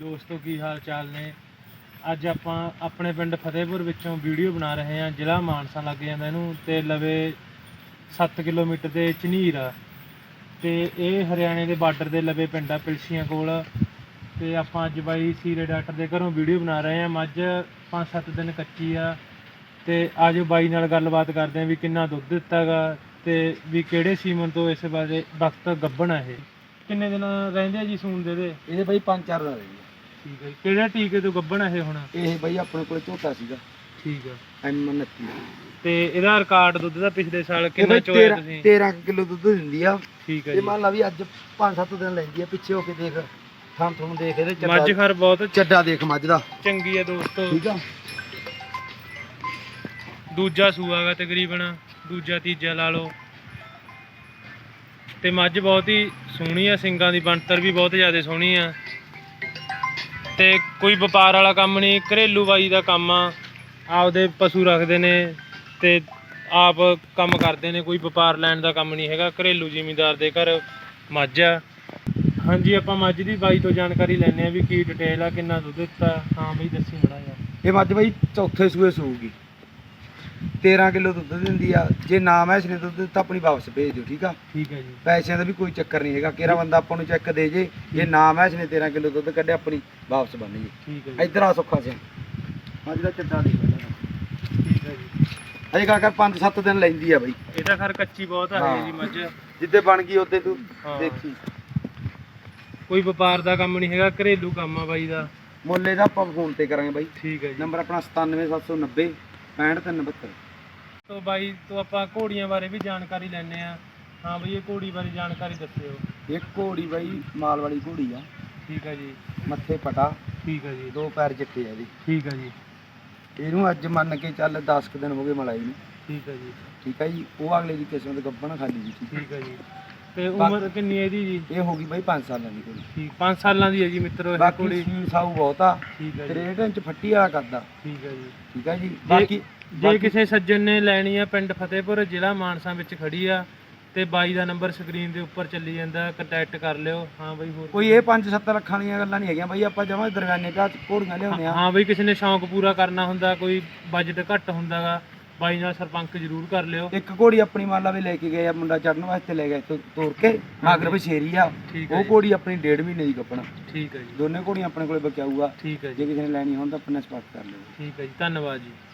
ਦੋਸਤੋ, ਕੀ ਹਾਲ ਚਾਲ ਨੇ? ਅੱਜ ਆਪਾਂ ਆਪਣੇ ਪਿੰਡ ਫਤਿਹਪੁਰ ਵਿੱਚੋਂ ਵੀਡੀਓ ਬਣਾ ਰਹੇ ਹਾਂ, ਜ਼ਿਲ੍ਹਾ ਮਾਨਸਾ ਲੱਗ ਜਾਂਦਾ ਇਹਨੂੰ, ਤੇ ਲਵੇ 7 ਕਿਲੋਮੀਟਰ ਦੇ ਝਨੀਰ ਆ। ਤੇ ਇਹ ਹਰਿਆਣੇ ਦੇ ਬਾਰਡਰ ਦੇ ਲਵੇ ਪਿੰਡ ਆ, ਪਿਲਸੀਆਂ ਕੋਲ। ਤੇ ਆਪਾਂ ਅੱਜ ਬਾਈ ਸੀਰੇ ਡਾਕਟਰ ਦੇ ਘਰੋਂ ਵੀਡੀਓ ਬਣਾ ਰਹੇ ਹਾਂ ਮੱਝ 5-7 ਦਿਨ ਕੱਚੀ ਆ। ਤੇ ਆਜੋ ਬਾਈ ਨਾਲ ਗੱਲਬਾਤ ਕਰਦੇ ਹਾਂ ਵੀ ਕਿੰਨਾ ਦੁੱਧ ਦਿੱਤਾਗਾ, ਤੇ ਵੀ ਕਿਹੜੇ ਸੀਮਨ ਤੋਂ ਇਸ ਬਾਰੇ ਵਕਤ ਗੱਬਣ ਆ ਇਹ। ਕਿੰਨੇ ਦਿਨ ਰਹਿੰਦੇ ਆ ਜੀ ਸੂਣ ਦੇ ਦੇ ਇਹਦੇ ਬਾਈ ਪੰਜ ਚਾਰ ਦਾ ਰਹੀ ਠੀਕ ਹੈ। ਕਿਹੜੇ ਟੀਕੇ ਤੋਂ ਗੱਭਣ ਇਹ ਹੁਣ? ਇਹ ਬਈ ਆਪਣੇ ਕੋਲ ਝੋਟਾ ਸੀਗਾ। ਠੀਕ ਆ। ਐਮ 29 ਤੇ ਇਹਦਾ ਰਿਕਾਰਡ ਦੁੱਧ ਦਾ ਪਿਛਲੇ ਸਾਲ ਕਿੰਨਾ ਚੋਇਆ 13 ਤੁਸੀਂ? 13 ਕਿਲੋ ਦੁੱਧ ਦਿੰਦੀ ਆ। ਠੀਕ ਹੈ ਜੀ। ਮੰਨ ਲਾ ਵੀ ਅੱਜ 5-7 ਦਿਨ ਲੈਂਦੀ ਆ ਪਿੱਛੇ ਹੋ ਕੇ ਦੇਖ ਥਾਂ ਤੁਹਾਨੂੰ ਦੇਖ ਇਹਦੇ ਮੱਝ ਚੱਡਾ ਖਰ ਬਹੁਤ ਚੱਡਾ ਦੇਖ ਮੱਝ ਦਾ। ਚੰਗੀ ਆ ਦੋਸਤੋ। ਠੀਕ ਆ। ਦੂਜਾ ਸੂਆਗਾ ਤਕਰੀਬਨ ਦੂਜਾ ਤੀਜਾ ਲਾ ਲਓ। ਤੇ ਮੱਝ ਬਹੁਤ ਹੀ ਸੋਹਣੀ ਆ ਸਿੰਗਾਂ ਦੀ ਬਣਤਰ ਵੀ ਬਹੁਤ ਜ਼ਿਆਦਾ ਸੋਹਣੀ ਆ। ਤੇ ਕੋਈ ਵਪਾਰ ਵਾਲਾ ਕੰਮ ਨਹੀਂ, ਘਰੇਲੂ ਬਾਈ ਦਾ ਕੰਮ ਆ। ਆਪਦੇ ਪਸ਼ੂ ਰੱਖਦੇ ਨੇ ਤੇ ਆਪ ਕੰਮ ਕਰਦੇ ਨੇ, ਕੋਈ ਵਪਾਰ ਲੈਣ ਦਾ ਕੰਮ ਨਹੀਂ ਹੈਗਾ। ਘਰੇਲੂ ਜ਼ਿਮੀਂਦਾਰ ਦੇ ਘਰ ਮੱਝ ਆ। ਹਾਂਜੀ, ਆਪਾਂ ਮੱਝ ਦੀ ਬਾਈ ਤੋਂ ਜਾਣਕਾਰੀ ਲੈਣੇ ਆ ਵੀ ਕੀ ਡਿਟੇਲ ਆ, ਕਿੰਨਾ ਦੁੱਧ ਦਿੱਤਾ। ਹਾਂ ਬਈ, ਦੱਸੀ ਮੜਾ ਜਾ ਇਹ ਮੱਝ ਬਾਈ ਚੌਥੇ ਸੂਏ ਸੂਗੀ। 13 ਕਿਲੋ ਦੁੱਧ ਦਿੰਦੀ ਆ ਜੇ ਨਾ ਮੈਂ ਇਸਨੇ ਦੁੱਧ ਦਿੱਤਾ ਆਪਣੀ ਵਾਪਸ ਭੇਜ ਦਿਓ ਠੀਕ ਆ? ਠੀਕ ਹੈ ਜੀ। ਪੈਸਿਆਂ ਦਾ ਵੀ ਕੋਈ ਚੱਕਰ ਨਹੀਂ ਹੈਗਾ ਕਿਹੜਾ ਬੰਦਾ ਆਪਾਂ ਨੂੰ ਚੈੱਕ ਦੇ ਜੇ ਜੇ ਨਾ ਮੈਂ ਇਸਨੇ 13 ਕਿਲੋ ਦੁੱਧ ਕੱਢਿਆ ਆਪਣੀ ਵਾਪਸ ਬਣ ਜੇ ਠੀਕ ਹੈ ਜੀ। ਇੱਧਰ ਆ ਸੁੱਖਾ ਸਿੰਘ। ਮੱਝ ਦਾ ਚੱਡਾ ਲੈ ਠੀਕ ਹੈ ਜੀ। ਅਜੇ ਕਰ ਕਰ 5-7 ਦਿਨ ਲੈਂਦੀ ਆ ਬਈ। ਇਹ ਤਾਂ ਖਰ ਕੱਚੀ ਬਹੁਤ ਆ। ਜੀ ਮੱਝ। ਜਿੱਦੇ ਬਣ ਗਈ ਉਹਦੇ ਤੂੰ। ਦੇਖੀ। ਕੋਈ ਵਪਾਰ ਦਾ ਕੰਮ ਨਹੀਂ ਹੈਗਾ ਘਰੇਲੂ ਕੰਮ ਆ ਬਾਈ ਦਾ। ਮੁੱਲੇ ਦਾ ਆਪਾਂ ਫੋਨ ਤੇ ਕਰਾਂਗੇ ਬਾਈ। ਠੀਕ ਹੈ ਜੀ। ਨੰਬਰ ਆਪਣਾ 97790 65372 ਤੋਂ ਬਾਈ ਤੋਂ ਆਪਾਂ ਘੋੜੀਆਂ ਬਾਰੇ ਵੀ ਜਾਣਕਾਰੀ ਲੈਣੇ ਆ ਹਾਂ ਬਈ ਇਹ ਘੋੜੀ ਬਾਰੇ ਜਾਣਕਾਰੀ ਦੱਸਿਓ। ਇੱਕ ਘੋੜੀ ਬਾਈ ਮਾਲ ਵਾਲੀ ਘੋੜੀ ਆ। ਠੀਕ ਹੈ ਜੀ। ਮੱਥੇ ਪਟਾ। ਠੀਕ ਹੈ ਜੀ। ਦੋ ਪੈਰ ਚਿੱਟੇ ਆ ਇਹਦੇ। ਠੀਕ ਹੈ ਜੀ। ਇਹਨੂੰ ਅੱਜ ਮੰਨ ਕੇ ਚੱਲ 10 ਕੁ ਦਿਨ ਹੋ ਗਏ ਮਲਾਈ ਨੂੰ। ਠੀਕ ਹੈ ਜੀ। ਠੀਕ ਆ ਜੀ। ਉਹ ਅਗਲੇ ਦੀ ਕਿਸਮਤ ਗੱਬਣ ਖਾਲੀ ਜੀ ਠੀਕ ਆ। ਜੀ। ਤੇ ਉਮਰ ਕਿੰਨੀ ਹੈ ਇਹਦੀ ਜੀ? ਇਹ ਹੋ ਗਈ ਬਾਈ 5 ਸਾਲਾਂ ਦੀ ਘੋੜੀ ਠੀਕ 5 ਸਾਲਾਂ ਦੀ ਹੈ ਜੀ ਮਿੱਤਰੋ ਇਹ ਬਾਕੀ ਘੋੜੀ ਸੀਲ ਸਾਊ ਬਹੁਤ ਆ। ਠੀਕ ਹੈ ਜੀ। ਰੇਟ ਇੰਚ ਫੱਟੀ ਵਾਲਾ ਕਰਦਾ। ਠੀਕ ਹੈ ਜੀ। ਠੀਕ ਆ ਜੀ? ਬਾਕੀ ਜੇ ਕਿਸੇ ਸੱਜਣ ਨੇ ਲੈਣੀ ਆ ਪਿੰਡ ਫਤਿਹਪੁਰ ਜ਼ਿਲ੍ਹਾ ਮਾਨਸਾ ਵਿੱਚ ਖੜੀ ਆ ਤੇ ਬਾਈ ਦਾ ਨੰਬਰ ਸਕਰੀਨ ਦੇ ਉੱਪਰ ਚੱਲੀ ਜਾਂਦਾ ਕੰਟੈਕਟ ਕਰ ਲਿਓ। ਹਾਂ ਬਾਈ ਹੋਰ ਕੋਈ ਇਹ 5-7 ਲੱਖਾਂ ਦੀਆਂ ਗੱਲਾਂ ਨਹੀਂ ਹੈਗੀਆਂ ਬਾਈ ਆਪਾਂ ਜਮਾਂ ਦਰਗਾਨੇ ਘਾਟ ਘੋੜੀਆਂ ਲਿਆਉਂਦੇ ਆ। ਹਾਂ ਬਈ ਕਿਸੇ ਨੇ ਸ਼ੌਂਕ ਪੂਰਾ ਕਰਨਾ ਹੁੰਦਾ ਕੋਈ ਬਜਟ ਘੱਟ ਹੁੰਦਾਗਾ। ਬਾਈ ਨਾਲ ਸਰਪੰਚ ਜ਼ਰੂਰ ਕਰ ਲਿਓ। ਇੱਕ ਘੋੜੀ ਆਪਣੀ ਮੰਨ ਲਾ ਵੀ ਲੈ ਕੇ ਗਏ ਆ ਮੁੰਡਾ ਚੜਨ ਵਾਸਤੇ ਲੈ ਇੱਥੋਂ ਤੋਰ ਕੇ ਮਾਗਰ ਬਸ਼ੇਰੀ ਆ। ਠੀਕ ਹੈ ਉਹ ਜੀ। ਘੋੜੀ ਆਪਣੀ ਡੇਢ ਮਹੀਨੇ ਦੀ ਕੱਪਣਾ। ਠੀਕ ਹੈ ਜੀ। ਦੋਨੇ ਘੋੜੀਆਂ ਆਪਣੇ ਕੋਲੇ ਬਕਿਆਊਗਾ ਠੀਕ ਹੈ ਜੇ। ਜੀ ਕਿਸੇ ਨੇ ਲੈਣੀ ਹੋਣ ਤਾਂ ਆਪਣੇ ਸੰਪਰਕ ਕਰ ਲਿਓ। ਠੀਕ ਹੈ ਜੀ ਧੰਨਵਾਦ ਜੀ।